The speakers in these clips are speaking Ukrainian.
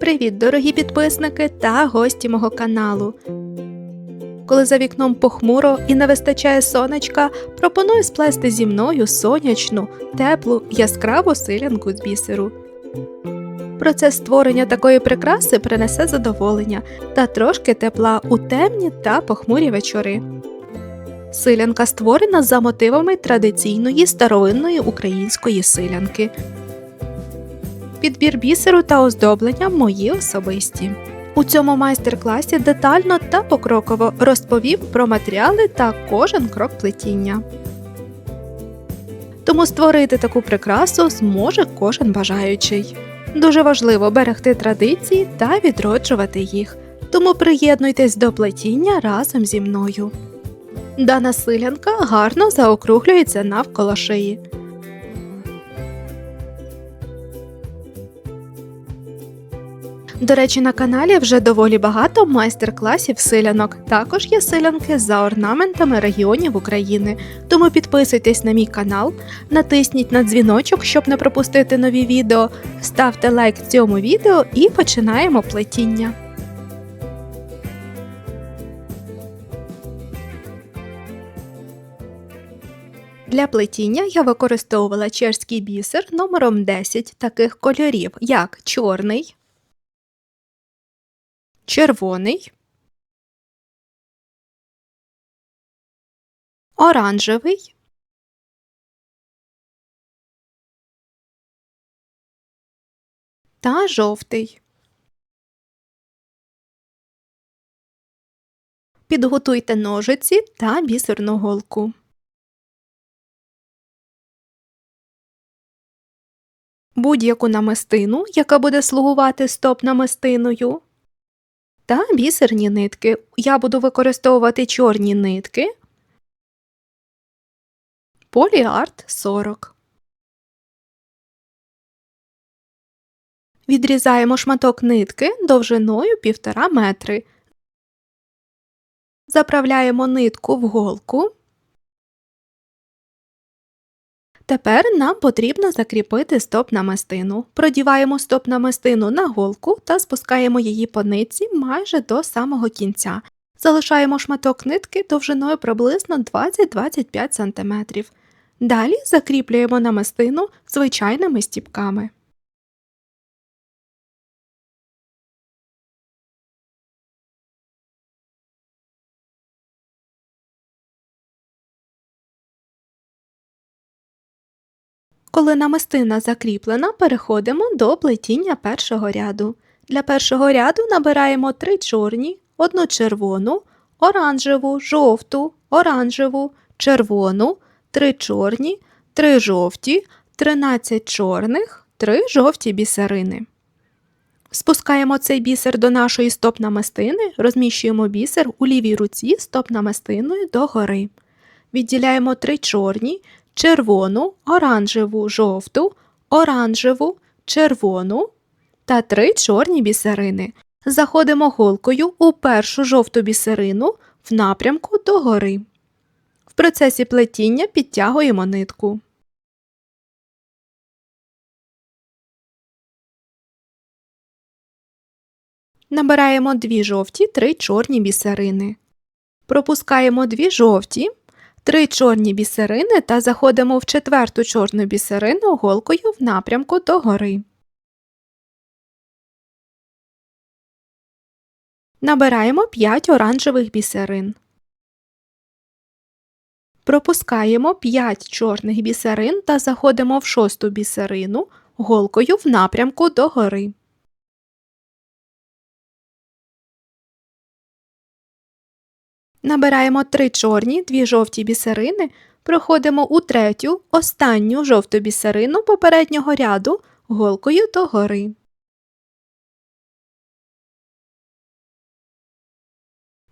Привіт, дорогі підписники та гості мого каналу. Коли за вікном похмуро і не вистачає сонечка, пропоную сплести зі мною сонячну, теплу, яскраву силянку з бісеру. Процес створення такої прикраси принесе задоволення та трошки тепла у темні та похмурі вечори. Силянка створена за мотивами традиційної старовинної української силянки. Підбір бісеру та оздоблення мої особисті. У цьому майстер-класі детально та покроково розповів про матеріали та кожен крок плетіння. Тому створити таку прикрасу зможе кожен бажаючий. Дуже важливо берегти традиції та відроджувати їх, тому приєднуйтесь до плетіння разом зі мною. Дана силянка гарно заокруглюється навколо шиї. До речі, на каналі вже доволі багато майстер-класів силянок. Також є силянки за орнаментами регіонів України. Тому підписуйтесь на мій канал, натисніть на дзвіночок, щоб не пропустити нові відео, ставте лайк цьому відео і починаємо плетіння. Для плетіння я використовувала чешський бісер номером 10 таких кольорів, як чорний, червоний, оранжевий, та жовтий. Підготуйте ножиці та бісерну голку. Будь-яку намистину, яка буде слугувати стоп-намистиною, та бісерні нитки. Я буду використовувати чорні нитки. Поліарт 40. Відрізаємо шматок нитки довжиною 1,5 метри. Заправляємо нитку в голку. Тепер нам потрібно закріпити стоп намистину. Продіваємо стоп намистину на голку та спускаємо її по нитці майже до самого кінця. Залишаємо шматок нитки довжиною приблизно 20-25 см. Далі закріплюємо намистину звичайними стіпками. Коли намистина закріплена, переходимо до плетіння першого ряду. Для першого ряду набираємо 3 чорні, одну червону, оранжеву, жовту, оранжеву, червону, 3 чорні, 3 жовті, 13 чорних, 3 жовті бісерини. Спускаємо цей бісер до нашої стоп-намистини, розміщуємо бісер у лівій руці стоп-намистиною догори. Відділяємо 3 чорні, червону, оранжеву, жовту, оранжеву, червону та три чорні бісерини. Заходимо голкою у першу жовту бісерину в напрямку догори. В процесі плетіння підтягуємо нитку. Набираємо дві жовті, три чорні бісерини. Пропускаємо дві жовті, три чорні бісерини та заходимо в четверту чорну бісерину голкою в напрямку догори. Набираємо 5 оранжевих бісерин. Пропускаємо 5 чорних бісерин та заходимо в шосту бісерину голкою в напрямку догори. Набираємо 3 чорні, 2 жовті бісерини, проходимо у третю, останню жовту бісерину попереднього ряду голкою догори.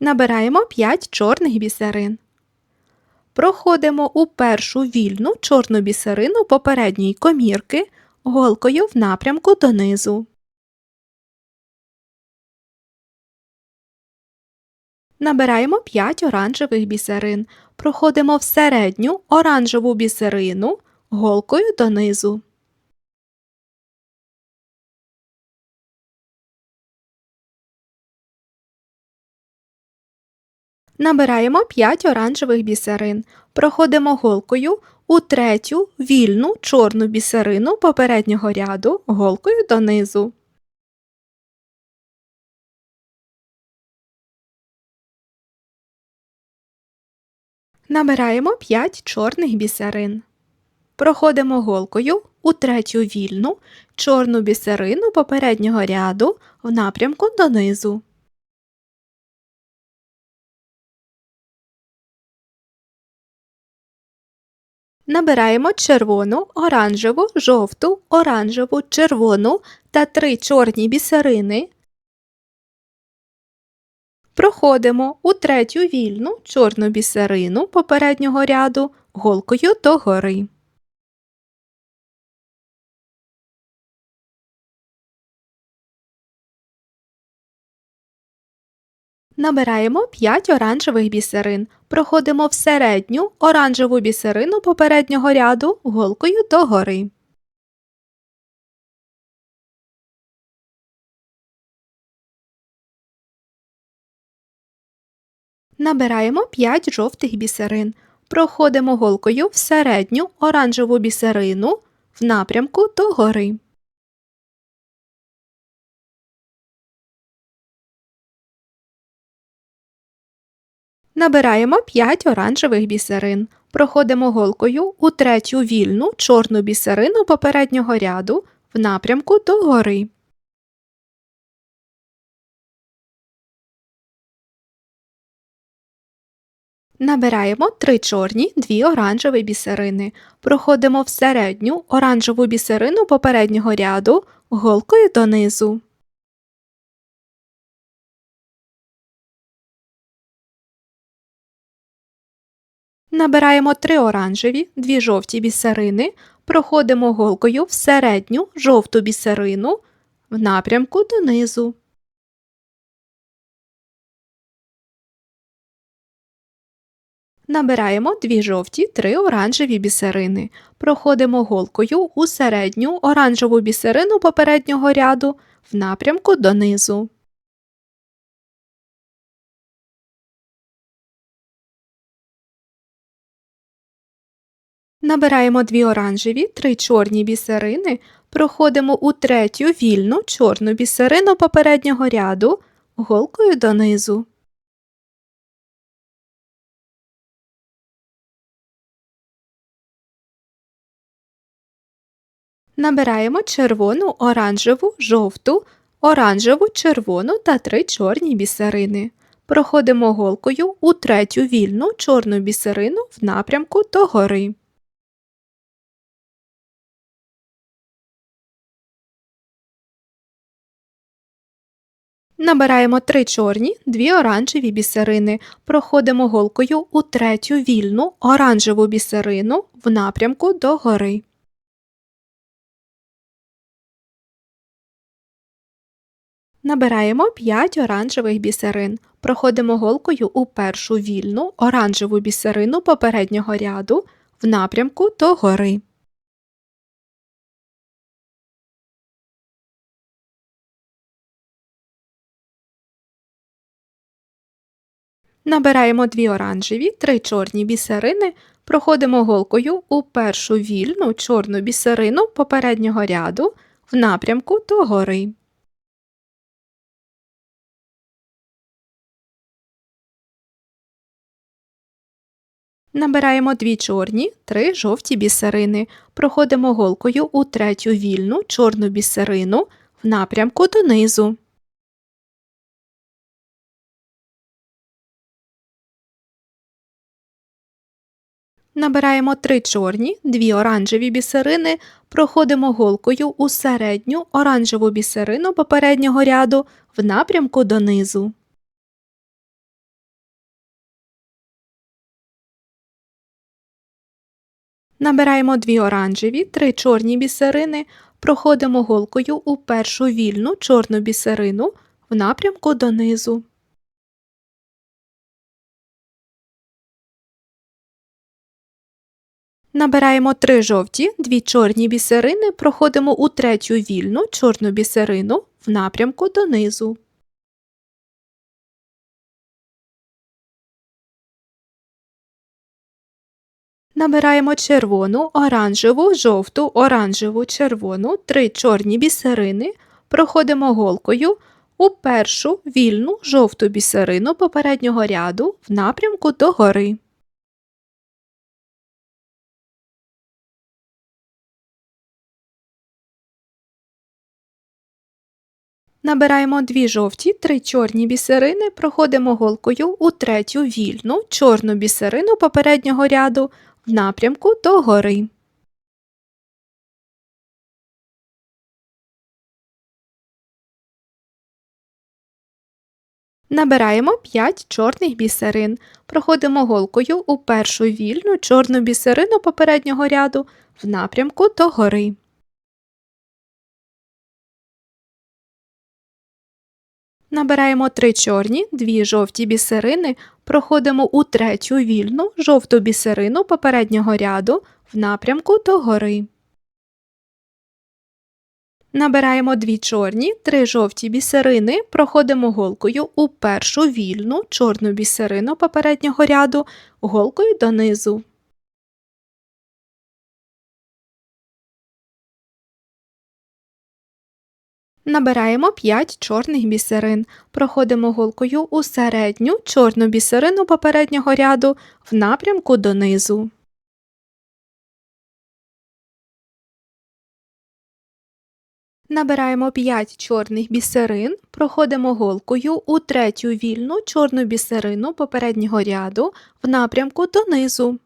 Набираємо 5 чорних бісерин. Проходимо у першу вільну чорну бісерину попередньої комірки голкою в напрямку донизу. Набираємо 5 оранжевих бісерин. Проходимо в середню оранжеву бісерину голкою донизу. Набираємо 5 оранжевих бісерин. Проходимо голкою у третю вільну чорну бісерину попереднього ряду голкою донизу. Набираємо 5 чорних бісерин. Проходимо голкою у третю вільну чорну бісерину попереднього ряду в напрямку донизу. Набираємо червону, оранжеву, жовту, оранжеву, червону та три чорні бісерини. Проходимо у третю вільну чорну бісерину попереднього ряду голкою догори. Набираємо 5 оранжевих бісерин. Проходимо в середню оранжеву бісерину попереднього ряду голкою догори. Набираємо 5 жовтих бісерин. Проходимо голкою в середню оранжеву бісерину в напрямку догори. Набираємо 5 оранжевих бісерин. Проходимо голкою у третю вільну чорну бісерину попереднього ряду в напрямку догори. Набираємо 3 чорні, 2 оранжеві бісерини. Проходимо в середню оранжеву бісерину попереднього ряду голкою донизу. Набираємо 3 оранжеві, 2 жовті бісерини, проходимо голкою в середню жовту бісерину в напрямку донизу. Набираємо 2 жовті, 3 оранжеві бісерини. Проходимо голкою у середню оранжеву бісерину попереднього ряду в напрямку донизу. Набираємо 2 оранжеві, 3 чорні бісерини, проходимо у третю вільну чорну бісерину попереднього ряду голкою донизу. Набираємо червону, оранжеву, жовту, оранжеву, червону та 3 чорні бісерини. Проходимо голкою у третю вільну чорну бісерину в напрямку догори. Набираємо 3 чорні, 2 оранжеві бісерини. Проходимо голкою у третю вільну оранжеву бісерину в напрямку догори. Набираємо 5 оранжевих бісерин. Проходимо голкою у першу вільну оранжеву бісерину попереднього ряду в напрямку догори. Набираємо 2 оранжеві, 3 чорні бісерини, проходимо голкою у першу вільну чорну бісерину попереднього ряду в напрямку догори. Набираємо 2 чорні, 3 жовті бісерини, проходимо голкою у третю вільну чорну бісерину в напрямку донизу. Набираємо 3 чорні, 2 оранжеві бісерини, проходимо голкою у середню оранжеву бісерину попереднього ряду в напрямку донизу. Набираємо 2 оранжеві, 3 чорні бісерини, проходимо голкою у першу вільну чорну бісерину в напрямку донизу. Набираємо три жовті, дві чорні бісерини, проходимо у третю вільну чорну бісерину в напрямку донизу. Набираємо червону, оранжеву, жовту, оранжеву, червону, три чорні бісерини, проходимо голкою у першу вільну жовту бісерину попереднього ряду в напрямку догори. Набираємо дві жовті, три чорні бісерини, проходимо голкою у третю вільну чорну бісерину попереднього ряду в напрямку догори. Набираємо 5 чорних бісерин, проходимо голкою у першу вільну чорну бісерину попереднього ряду в напрямку догори. Набираємо 3 чорні, 2 жовті бісерини, проходимо у третю вільну жовту бісерину попереднього ряду в напрямку догори. Набираємо 2 чорні, 3 жовті бісерини, проходимо голкою у першу вільну чорну бісерину попереднього ряду голкою донизу. Набираємо 5 чорних бісерин, проходимо голкою у середню чорну бісерину попереднього ряду в напрямку донизу. Набираємо 5 чорних бісерин, проходимо голкою у третю вільну чорну бісерину попереднього ряду в напрямку донизу.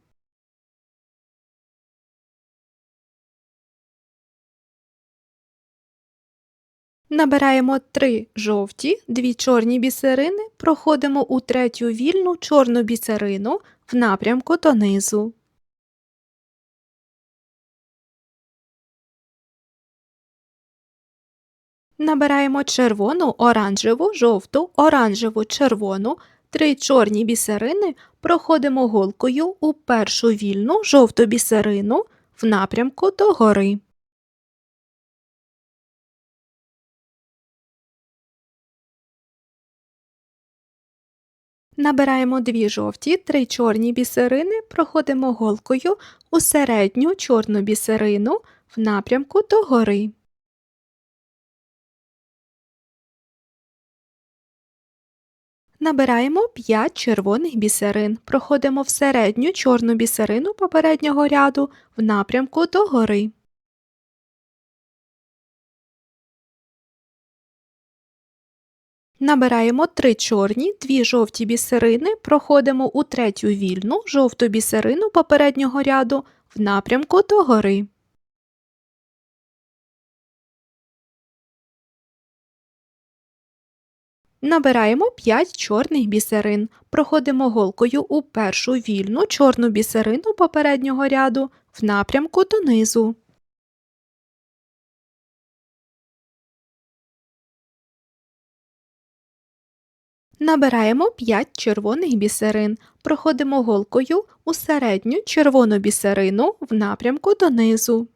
Набираємо 3 жовті, 2 чорні бісерини, проходимо у третю вільну чорну бісерину в напрямку донизу. Набираємо червону, оранжеву, жовту, оранжеву, червону, 3 чорні бісерини, проходимо голкою у першу вільну жовту бісерину в напрямку догори. Набираємо 2 жовті, 3 чорні бісерини, проходимо голкою у середню чорну бісерину в напрямку догори. Набираємо 5 червоних бісерин, проходимо в середню чорну бісерину попереднього ряду в напрямку догори. Набираємо 3 чорні, 2 жовті бісерини, проходимо у третю вільну жовту бісерину попереднього ряду в напрямку догори. Набираємо 5 чорних бісерин, проходимо голкою у першу вільну чорну бісерину попереднього ряду в напрямку донизу. Набираємо 5 червоних бісерин, проходимо голкою у середню червону бісерину в напрямку донизу.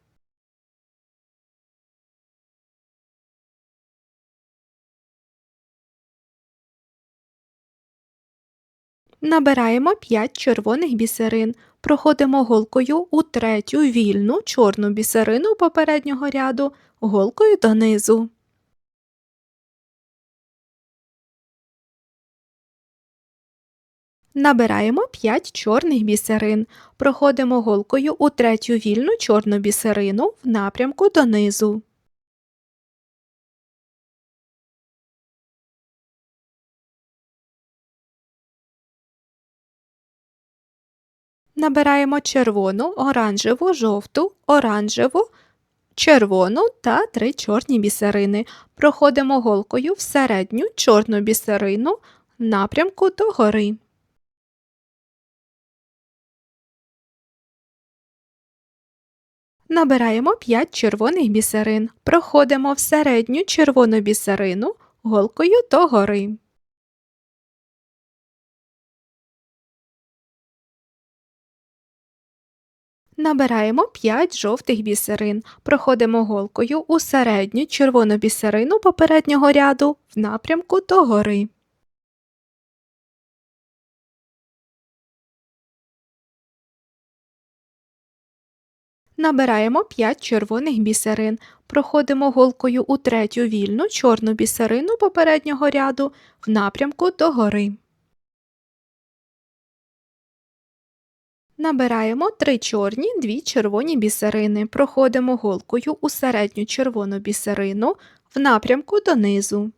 Набираємо 5 червоних бісерин, проходимо голкою у третю вільну чорну бісерину попереднього ряду голкою донизу. Набираємо 5 чорних бісерин, проходимо голкою у третю вільну чорну бісерину в напрямку донизу. Набираємо червону, оранжеву, жовту, оранжеву, червону та 3 чорні бісерини. Проходимо голкою в середню чорну бісерину в напрямку догори. Набираємо 5 червоних бісерин, проходимо в середню червону бісерину голкою догори. Набираємо 5 жовтих бісерин, проходимо голкою у середню червону бісерину попереднього ряду в напрямку догори. Набираємо 5 червоних бісерин, проходимо голкою у третю вільну чорну бісерину попереднього ряду в напрямку догори. Набираємо 3 чорні, 2 червоні бісерини, проходимо голкою у середню червону бісерину в напрямку донизу.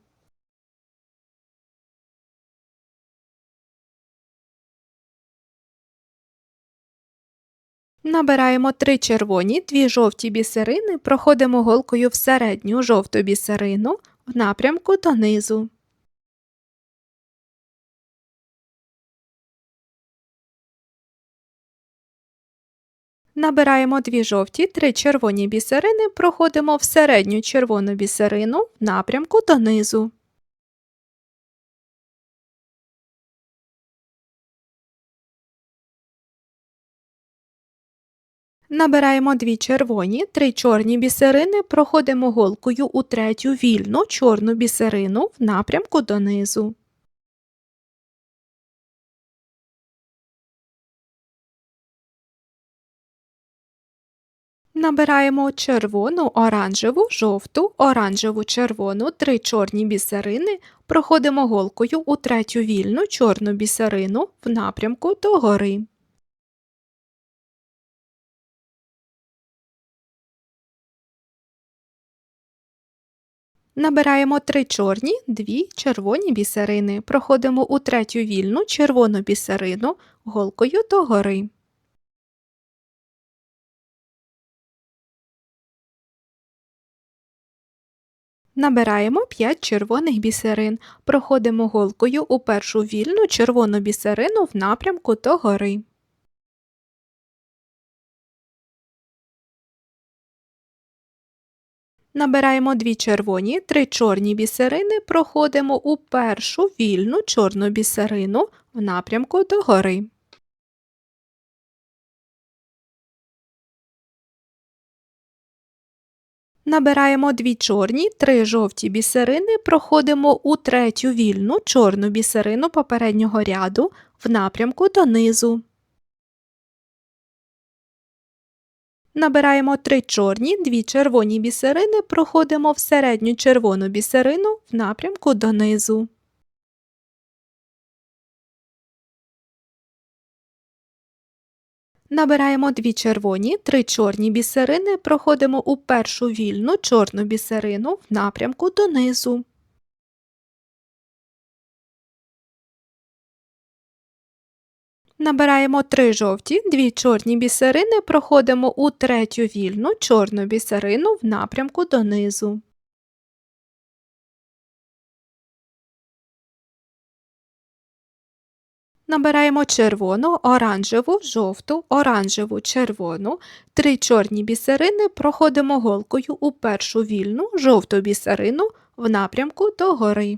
Набираємо 3 червоні, 2 жовті бісерини, проходимо голкою в середню жовту бісерину в напрямку донизу. Набираємо 2 жовті, 3 червоні бісерини, проходимо в середню червону бісерину в напрямку донизу. Набираємо 2 червоні, 3 чорні бісерини, проходимо голкою у третю вільну чорну бісерину в напрямку донизу. Набираємо червону, оранжеву, жовту, оранжеву, червону, 3 чорні бісерини, проходимо голкою у третю вільну чорну бісерину в напрямку догори. Набираємо 3 чорні, 2 червоні бісерини, проходимо у третю вільну червону бісерину голкою догори. Набираємо 5 червоних бісерин, проходимо голкою у першу вільну червону бісерину в напрямку догори. Набираємо 2 червоні, 3 чорні бісерини, проходимо у першу вільну чорну бісерину в напрямку догори. Набираємо 2 чорні, 3 жовті бісерини, проходимо у третю вільну чорну бісерину попереднього ряду в напрямку донизу. Набираємо 3 чорні, 2 червоні бісерини, проходимо в середню червону бісерину в напрямку донизу. Набираємо 2 червоні, 3 чорні бісерини, проходимо у першу вільну чорну бісерину в напрямку донизу. Набираємо 3 жовті, 2 чорні бісерини, проходимо у третю вільну чорну бісерину в напрямку донизу. Набираємо червону, оранжеву, жовту, оранжеву, червону, 3 чорні бісерини, проходимо голкою у першу вільну жовту бісерину в напрямку догори.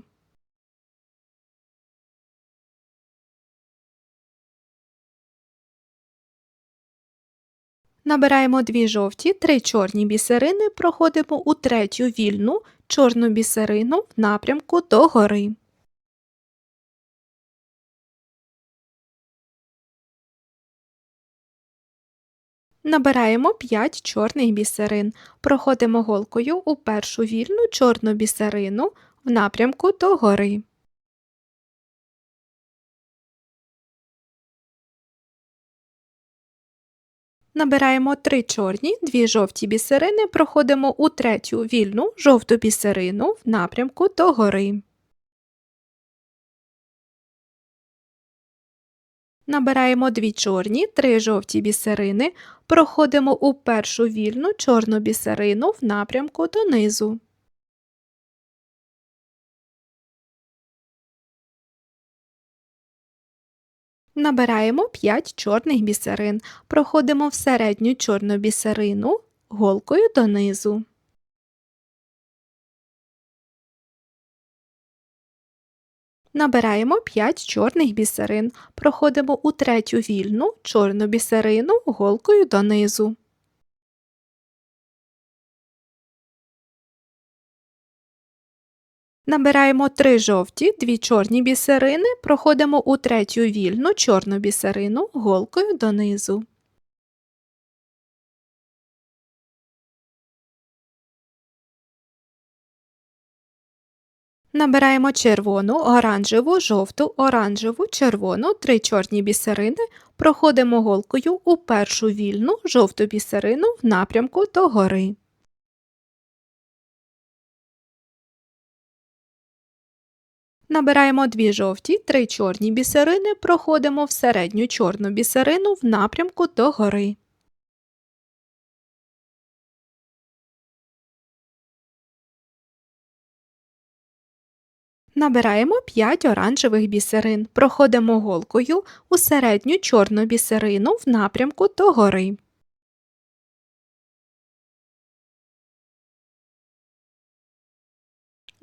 Набираємо 2 жовті, 3 чорні бісерини, проходимо у третю вільну чорну бісерину в напрямку догори. Набираємо 5 чорних бісерин, проходимо голкою у першу вільну чорну бісерину в напрямку догори. Набираємо 3 чорні, 2 жовті бісерини, проходимо у третю вільну жовту бісерину в напрямку догори. Набираємо 2 чорні, 3 жовті бісерини, проходимо у першу вільну чорну бісерину в напрямку донизу. Набираємо 5 чорних бісерин, проходимо в середню чорну бісерину голкою донизу. Набираємо 5 чорних бісерин, проходимо у третю вільну чорну бісерину голкою донизу. Набираємо 3 жовті, 2 чорні бісерини, проходимо у третю вільну чорну бісерину голкою донизу. Набираємо червону, оранжеву, жовту, оранжеву, червону, три чорні бісерини, проходимо голкою у першу вільну жовту бісерину в напрямку до Набираємо дві жовті, три чорні бісерини, проходимо в середню чорну бісерину в напрямку до гори. Набираємо 5 оранжевих бісерин, проходимо голкою у середню чорну бісерину в напрямку до гори.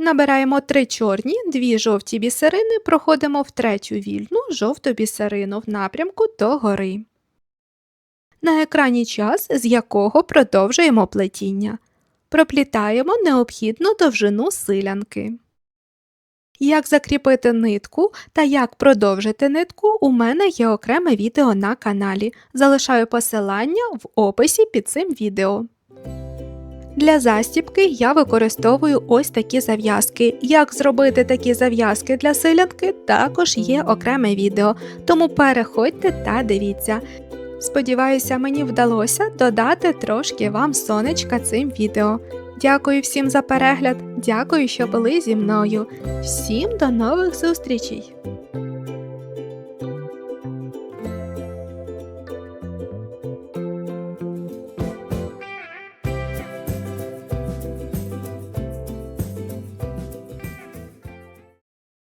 Набираємо 3 чорні, 2 жовті бісерини, проходимо в третю вільну жовту бісерину в напрямку до гори. На екрані час, з якого продовжуємо плетіння. Проплітаємо необхідну довжину силянки. Як закріпити нитку та як продовжити нитку, у мене є окреме відео на каналі. Залишаю посилання в описі під цим відео. Для застібки я використовую ось такі зав'язки. Як зробити такі зав'язки для силянки, також є окреме відео, тому переходьте та дивіться. Сподіваюся, мені вдалося додати трошки вам сонечка цим відео. Дякую всім за перегляд, дякую, що були зі мною. Всім до нових зустрічей!